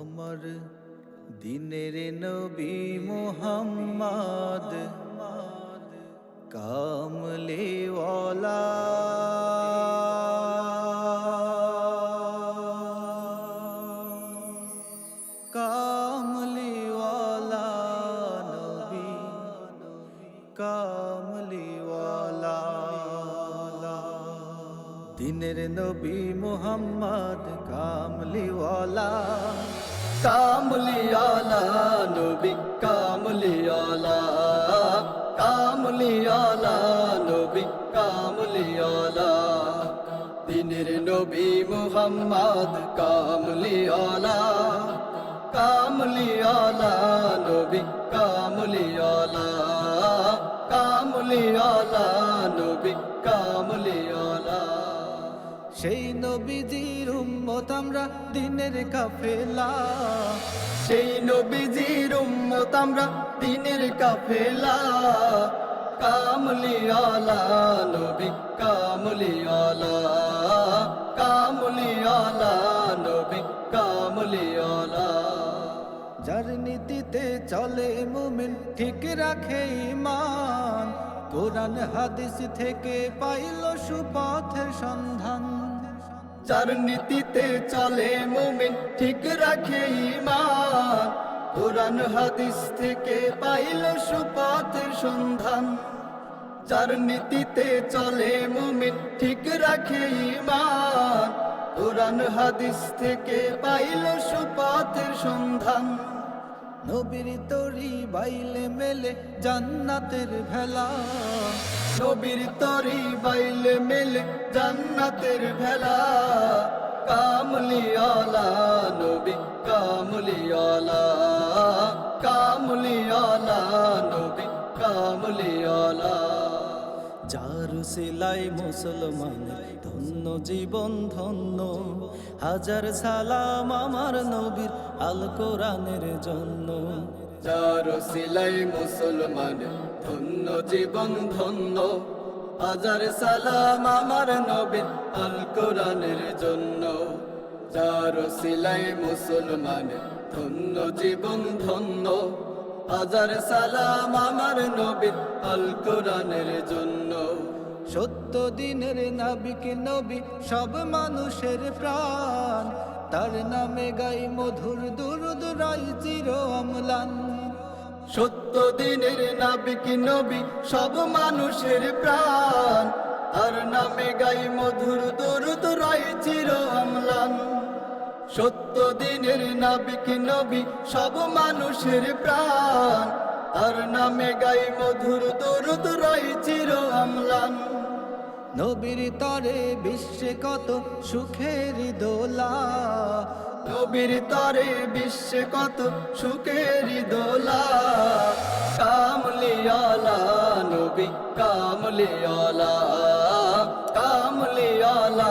আমার দিনের নবী মোহাম্মদ। কামলেওয়ালা। কামলিওয়ালা নবী। কামলিওয়ালা। দিনের নবী মোহাম্মদ কামলিওয়ালা। কামলিয়ালা নবী কামলিয়ালা কামলিয়ালা নবী কামলিয়ালা দিনের নবী মুহাম্মদ কামলিয়ালা কামলিয়ালা নবী কামলিয়ালা কামলিয়ালা নবী কামলিয়ালা সেই নবীজির উম্মত আমরা দিনের কাফেলা। সেই নবীজির উম্মত আমরা দিনের কাফেলা। কামলিয়ালা নবী কামলিয়ালা কামলিয়ালা নবী কামলিয়ালা যার নীতিতে চলে মুমিন, ঠিক রাখে ইমান কোরআন হাদিস থেকে পাইল সুপথের সন্ধান। যার নীতিতে চলে মুমিন, ঠিক রাখে ইমান কোরআন হাদিস থেকে পাইল সুপথের সন্ধান। যার নীতিতে চলে মুমিন, ঠিক রাখে ইমান কোরআন হাদিস থেকে পাইল সুপথের সন্ধান। নবীর তরি বাইলে মেলে জান্নাতের ভেলা। নবীর তরি বাইলে মেলে জান্নাতের ভেলা। কামলিয়ালা নবী কামলিয়ালা যার সিলাই মুসলমান, ধন্য জীবন ধন্য। হাজার সালাম আমার নবীর আল কোরআনের জন্য। যার সিলাই মুসলমান, ধন্য জীবন ধন্য। হাজার সালাম আমার নবীর আল কোরআনের জন্য। যার সিলাই মুসলমান, ধন্য জীবন ধন্য। হাজার সালাম আমার নবীর আল কোরআনের জন্য। সত্য দিনের নাবিক নবী, সব মানুষের প্রাণ। তার নামে গাই মধুর দুরুদ, রাই চির অম্লান। সত্য দিনের নাবিক নবী, সব মানুষের প্রাণ। আর নামে গাই মধুর দরুদ রায় চির সত্য দিনের নাবিক নবী, সব মানুষের প্রাণ। আর নামে গাই মধুর দরুদ রায় চির অম্লান নবীর তরে বিশ্বে কত সুখের দোলা। নবীর তরে বিশ্বে কত সুখের দোলা। কামলিয়ালা নবী কামলিয়ালা কামলিয়ালা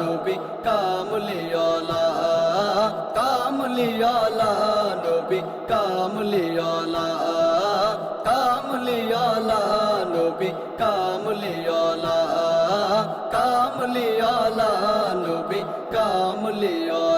নবী কামলিয়ালা কামলিওয়ালা নবী কামলিওয়ালা কামলিওয়ালা নবী কামলিওয়ালা কামলিওয়ালা নবী কামলিওয়ালা।